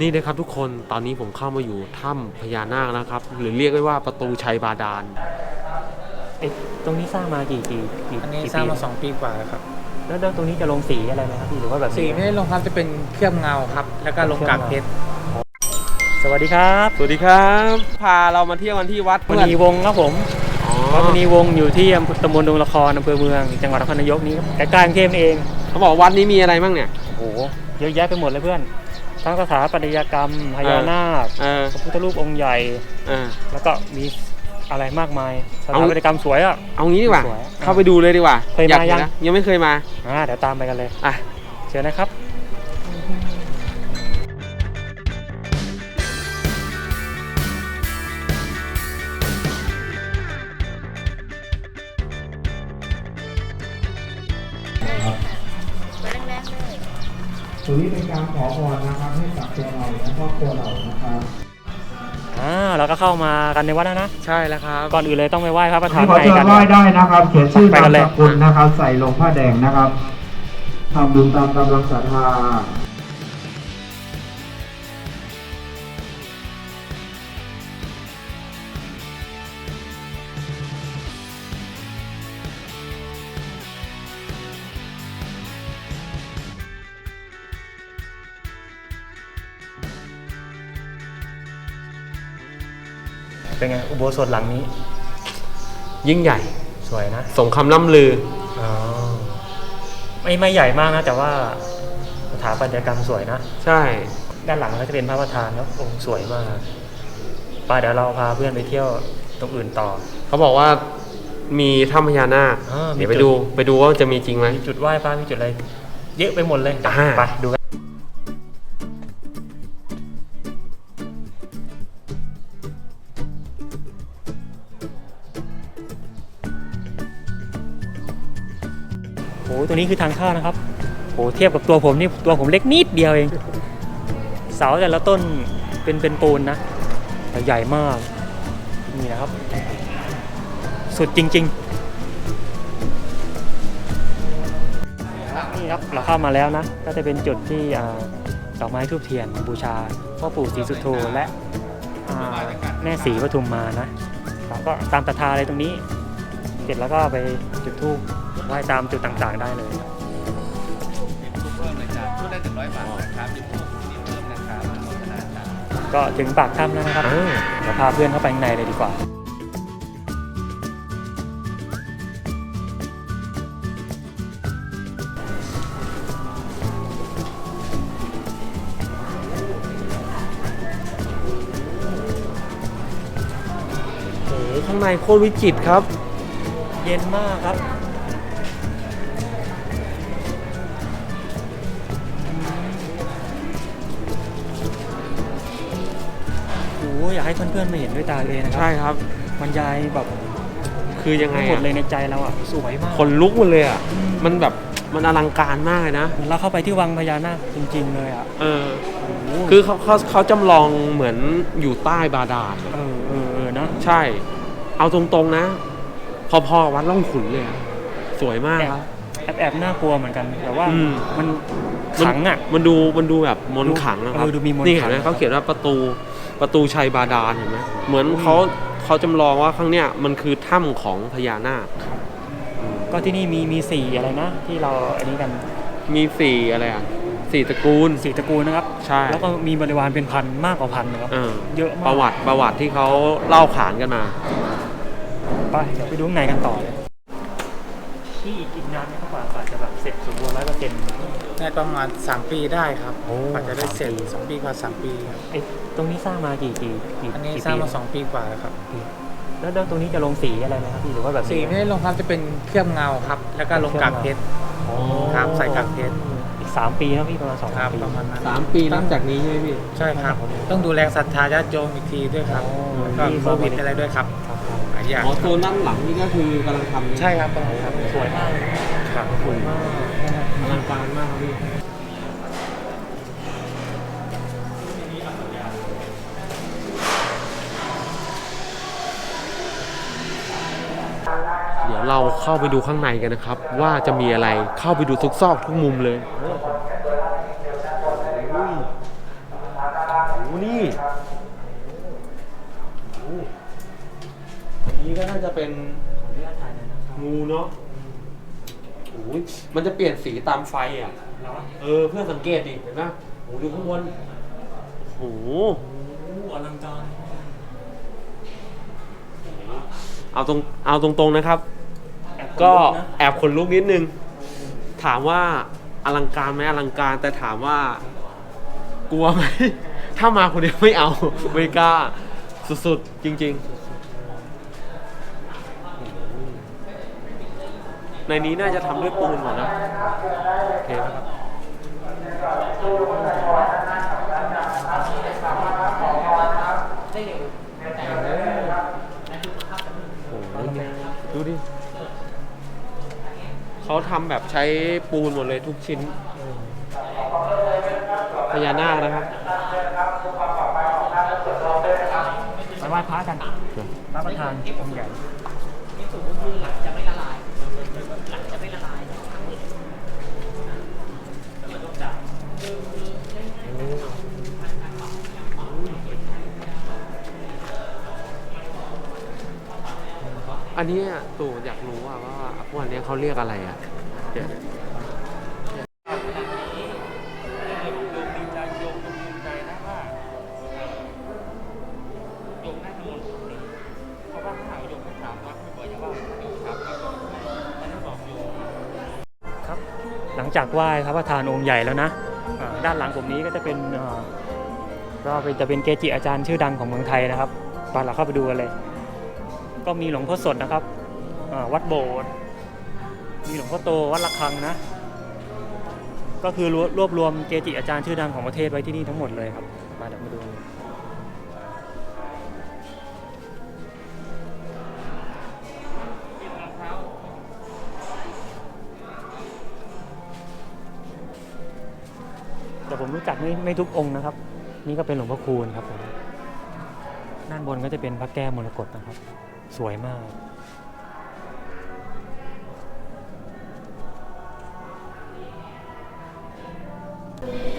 นี่นะครับทุกคนตอนนี้ผมเข้ามาอยู่ถ้ำพญานาคนะครับ หรือเรียกได้ว่าประตูชัยบาดาลไอ้ตรงนี้สร้างมากี่กี่กี่อันนี้กี่สร้างปีมาสองปีกว่าแล้วครับแล้วแล้วตรงนี้จะลงสีอะไรไหมครับพี่หรือว่าแบบสีไม่ได้ลงครับจะเป็นเคลือบเงาครับ แล้วก็ลงกากเพชรสวัสดีครับสวัสดีครับ พาเรามาเที่ยวกันที่วัดมเพื่อนณีวงศ์ครับผมอ๋อวัดมณีวงศ์อยู่ที่อำเภอตำบลดงละครอำเภอเมืองจังหวัดนครนายกนี้ครับใกล้ๆกรุงเทพนี่เองเขาบอกวัดนี้มีอะไรบ้างเนี่ย โอ้โหเยอะแยะไปหมดเลยเพื่อน ทั้งสถาปัตยกรรมพญานาคเออพระพุทธรูปองค์ใหญ่ เออ แล้วก็มีอะไรมากมายสเอาถาปัตยกรรมสวยอะ เอางี้ดีกว่า สวยเข้าไปดูเลยดีกว่าเคยมาอยากห็นยัง นะยังไม่เคยมา อ่าเดี๋ยวตามไปกันเลยอะ เชิญนะครับ นี้เป็นการขอพรนะครับให้กับตัวเราและครอบครัวเรานะครับอ่าเราก็เข้ามากันในวัดแล้วนะใช่แล้วครับ ก่อนอื่นเลยต้องไปไหว้พระประธานที่ขอในเชิกัญนไหว้ได้นะครับ เขียนชื่อไปนากัมนเลยสกุลนะครับ ใส่ลงผ้าแดงนะครับทำบุญตามกำลังศรัทธา เป็นไง อุโบสถหลังนี้ ยิ่งใหญ่ สวยนะสมคำล่ำลือ อ๋อไม่ไม่ใหญ่มากนะ แต่ว่าสถาปัตยกรรมสวยนะ ใช่ ด้านหลังก็จะเป็นพระประธานแล้วองค์สวยมากไปเดี๋ยวเราพาเพื่อนไปเที่ยวตรงอื่นต่อ เขาบอกว่ามีถ้ำพญานาค อ่ามีเดี๋ยวไปจุด ดู ไปดูว่าจะมีจริงไหม มีจุดไหว้พระมีจุดอะไร เยอะไปหมดเลยอ่า ไปดูกัน โอ้ตัวนี้คือทางเข้านะครับโอ้เทียบกับตัวผมนี่ตัวผมเล็กนิดเดียวเอง เสาแต่ละต้นเป็นเป็นปูนนะแต่ใหญ่มาก นี่นะครับ สุดจริงๆนี่ครับเราเข้ามาแล้วนะ ก็จะเป็นจุดที่ดอกไม้ทูบเทียนบูชาพ่อปู่ศรีสุโธและแม่ศรีปทุมมานะเราก็ตามศรัทาอะไรตรงนี้ เสร็จแล้วก็ไปจุดธูป ไหว้ตามจุดต่างๆได้เลยเพิ่มเลยจ้ะชุดละหนึ่งร้อยบาทนะครับมีผู้ที่เพิ่มนะครับอนุโมทนาจ้ะก็ถึงปากถ้ำแล้วนะครับอ่าเดี๋ยวพาเพื่อนเข้าไปข้างในเลยดีกว่า โอ้โหข้างในโคตรวิจิตรครับ เย็นมากครับ ให้เพื่อนๆมาเห็นด้วยตาตัวเองนะครัใช่ครับ บรรยายแบบคือยังไงทั้งหมดอะเลยในใจเราอะสวยมากคนลุกหมันเลยอะมันแบบมันอลังการมากเลยนะเหมือนเราเข้าไปที่วังพญานาคจริงๆเลยอะเออโอ้โหคือเขาเขาเขาจำลองเหมือนอยู่ใต้บาดาล เออเออเออนะใช่ เอาตรงๆนะ พอๆวัดล่องขุนเลยอะสวยมากแอบครับ แอบแอบน่ากลัวเหมือนกันแต่ว่าอืม มันขังอะ มันดูมันดูแบบมนต์ขลังนะครับเออดูมีมนต์นี่ขลัเห็นงไหมเขาเขียนว่าประตู ประตูชัยบาดาลเห็นไหมเหมือนเขาเขาจำลองว่าข้างเนี้ยมันคือถ้ำของพญานาค ก็ที่นี่มีมีสี่อะไรนะ ที่เราอันนี้กันมีสี่อะไรอะสี่ตระกูล สี่ตระกูลนะครับ ใช่ แล้วก็มีบริวารเป็นพันมากกว่าพันนะครับ เออเยอะมากประวัติประวัติที่เขาเล่าขานกันมา ไปเดี๋ยวไปดูข้างในกันต่อเลย ที่อีกอีกนานไหมครับกว่ากว่าจะแบบเสร็จสมบูรณ์ร้อยเปอร์เซ็นต์ ได้ประมาณ 3 ปีได้ครับโอ้กว่าจะได้เสร็จสามปี 2ปีกว่า3ปีครับไอ้ตรงนี้สร้างมากี่กี่กี่อันนี้กี่สร้างมาปี2ปีกว่าแล้วครับแล้วแล้วตรงนี้จะลงสีอะไรไหมครับพี่หรือว่าแบบสีไม่ได้ลงครับจะเป็นเคลือบเงาครับ แล้วก็ลงกากเพชรอ๋อครับใส่กากเพชรอีกสามปีนะพี่ประมาณสองครับปีประมาณนั้นสามปีนับจากนี้ใช่ไหมพี่ ใช่ครับ ต้องดูแลศรัทธาญาติโยมอีกทีด้วยครับอ๋อแล้วก็โควิดอะไรด้วยครับครับครับหลายอย่างอ๋อโซนด้านหลังนี่ก็คือกำลังทำใช่ครับกำลังทำสวยมากเลยครับสวยมาก บานมากพี่เดี๋ยวเราเข้าไปดูข้างในกันนะครับ ว่าจะมีอะไรเข้าไปดูทุกซอกทุกมุมเลยโอ้โหนี่อันนี้ก็น่าจะเป็นงูเนาะ อ้ยมันจะเปลี่ยนสีตามไฟอะแล้วเออเพื่อสังเกตดิเห็นไหมโอ้ดูข้างบนโอ้โหอลังการเอาตรงเอาตรงๆนะครับ ก็แอบขนลุกนิดนึง ถามว่าอลังการไหมอลังการแต่ถามว่า กลัวไหม ถ้ามาคนเดียวไม่เอาไม่กล้าสุดๆ จริง ๆ ในนี้น่าจะทำด้วยปูนหมดนะโอเคครับโอ้โหดูดิเขาทำแบบใช้ปูนหมดเลยทุกชิ้นพญานาคนะครับไปไหว้พระกันพระประธานองค์ใหญ่ อันนี้ตู่อยากรู้ว่าว่าพวกอันเนี้ยเขาเรียกอะไรอะเดี๋ยว จากไหว้พระประธานองค์ใหญ่แล้วนะด้านหลังผมนี้ก็จะเป็นก็เป็นจะเป็นเกจิอาจารย์ชื่อดังของเมืองไทยนะครับตอนเราเข้าไปดูกันเลย ก็มีหลวงพ่อสดนะครับวัดโบสถ์มีหลวงพ่อโตวัดระฆังนะ ก็คือรวบรวบรวมเกจิอาจารย์ชื่อดังของประเทศไว้ที่นี่ทั้งหมดเลยครับ มาเดี๋ยวมาดู ผมรู้จักไม่ไม่ทุกองค์นะครับ นี่ก็เป็นหลวงพ่อคูณครับผมด้านบนก็จะเป็นพระแก้วมรกตนะครับ สวยมากเ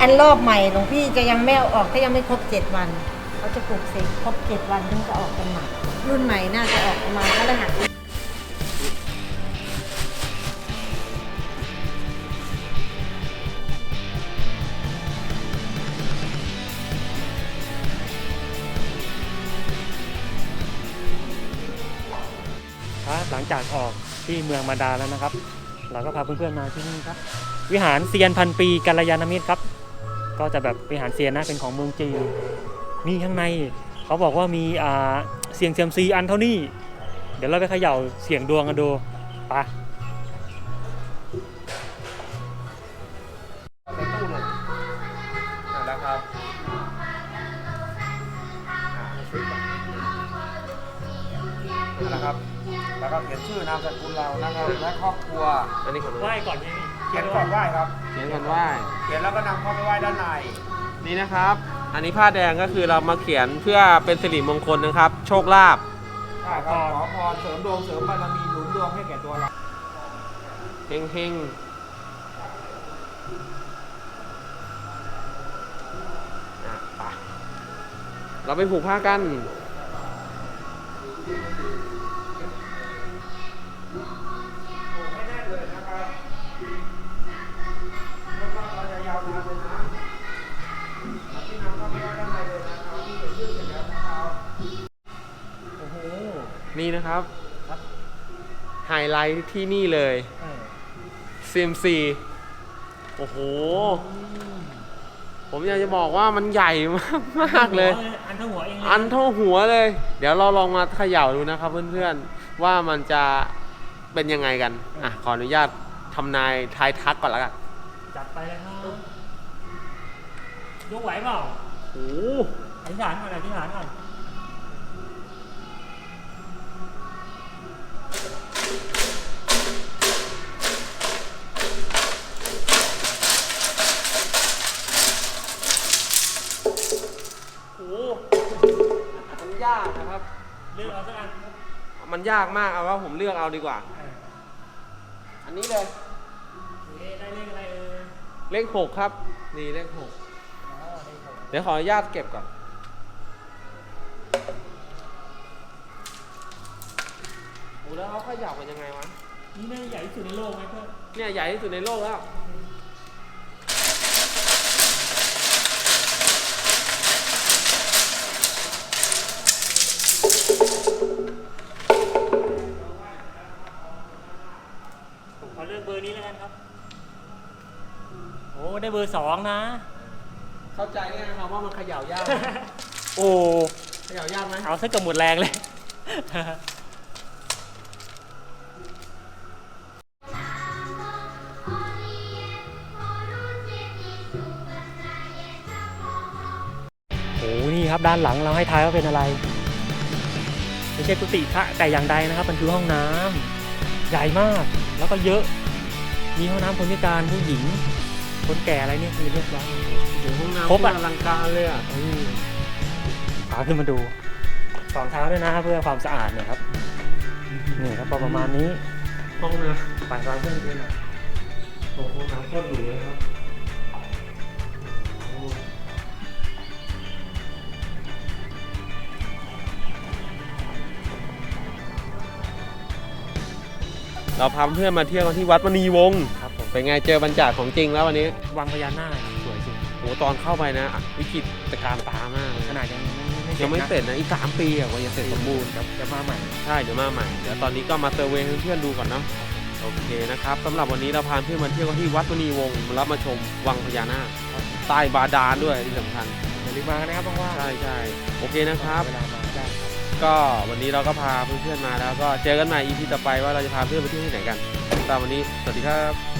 อันรอบใหม่หลวงพี่จะยังไม่เอาออกถ้ายังไม่ครบเจ็ดวัน เขาจะปลูกเสกครบเจ็ดวันถึงจะออกกันใหม่รุ่นใหม่น่าจะออกประมาณพฤหัสครับหลังจากออกที่เมืองมาดาแล้วนะครับ เราก็พาเพื่อนๆมาที่นี่ครับ วิหารเซียนพันปีกัลยาณมิตรครับ ก็จะแบบวิหารเซียนนะเป็นของเมืองจีนนี่ข้างในเขาบอกว่ามีอ่าเสียงเซียมซีอันเท่านี้ เดี๋ยวเราไปเขย่าเสียงดวงกันดูไปะในตู้เลยแล้วครับนะครับ แล้วก็เขียนชื่อนามสกุลเรานะครับและครอบครัวอันนี้ขอไหว้ก่อนนี่ เขียนก่อนไหว้ครับ เขียนกันว่าเขียนแล้วก็นำเข้าไปไหว้ด้านใน นี่นะครับ อันนี้ผ้าแดงก็คือเรามาเขียนเพื่อเป็นสิริมงคลนะครับ โชคลาภใช่ครับขอพรเสริมดวงเสริมบารมีหนุนดวงให้แก่ตัวเราเฮงเฮงอะไปเราไปผูกผ้ากัน นี่นะครับครับ ไฮไลท์ที่นี่เลย เออ CMC โอ้โห ผมอยากจะบอกว่ามันใหญ่มากมากๆเลยหอันเท่าหัวเองเลยอันเท่าหัวเลย เดี๋ยวเราลองมาเขย่าดูนะครับเพื่อนๆ ว่ามันจะเป็นยังไงกัน อะ ขออนุญาตทำนายทายทักก่อนแล้วกัน จัดไปเลยครับยกไหวเปล่าโอ้โห อธิษฐานก่อนอธิษฐานก่อน ยากนะครับ เลือกเอาสักอันมันยากมากเอาว่าผมเลือกเอาดีกว่า เอออันนี้เลย เอ๊ะได้เลขอะไรเออเลขหกครับ นี่เลขหกอ๋อเลขหกเดี๋ยวขออนุญาตเก็บก่อน โอ้แล้วเขาเขย่ากันยังไงวะ นี่น่าจะใหญ่ที่สุดในโลกไหมเพื่อนเนี่ยใหญ่ที่สุดในโลกแล้ว นะ เข้าใจไงครับว่ามันเขย่ายาก โอ้ เขย่ายากไหมเอาซะเกับหมดแรงเลย โอ้นี่ครับด้านหลังเราให้ทายว่าเป็นอะไร ไม่ใช่กุฏิพระแต่อย่างใดนะครับ มันคือห้องน้ำใหญ่มาก แล้วก็เยอะ มีห้องน้ำคนพิการผู้หญิง คนแก่อะไรเนี่ยมีเรียบร้อยโอ้โหห้องน้ำครบอะ อลังการเลยอะเออขาขึ้นมาดูสองเท้าด้วยนะเพื่อความสะอาดเนี่ยครับนี่ครับประมาณนี้ห้องน้ปั่นวางเพื่อนเพื่อนหน่อยำโอ้โหห้องน้ำโคตรหรูเลยครับโอ้เราพาเพื่อนมาเที่ยวกันที่วัดมณีวงศ์ครับผม เป็นไงเจอบรรจากของจริงแล้ววันนี้วังพญานาคสวยจริงโหตอนเข้าไปนะอะวิกฤตการตามากเลยขนาดยังไม่ยังไม่นะเสร็จนะอีกสามปีอะกว่าจะเสร็จสมบูรณ์ครับจะมาใหม่ใช่เดี๋ยวมาใหม่เดี๋ยวตอนนี้ก็มาเซอร์เวย์ให้เพื่อนๆดูก่อนเนาะโอเคนะครับสำหรับวันนี้เราพาเพื่อนมาเที่ยวกันที่วัดมณีวงศ์รับมาชมวังพญานาคใต้บาดาลด้วยที่สำคัญอย่าลืมมากันนะครับว่างๆใช่ใช่โอเคนะครับเวลามาได้ครับก็วันนี้เราก็พาเพื่อนๆมาแล้วก็เจอกันใหม่ EP ต่อไปว่าเราจะพาเพื่อนไปเที่ยวที่ไหนกันสำหรับวันนี้สวัสดีครับ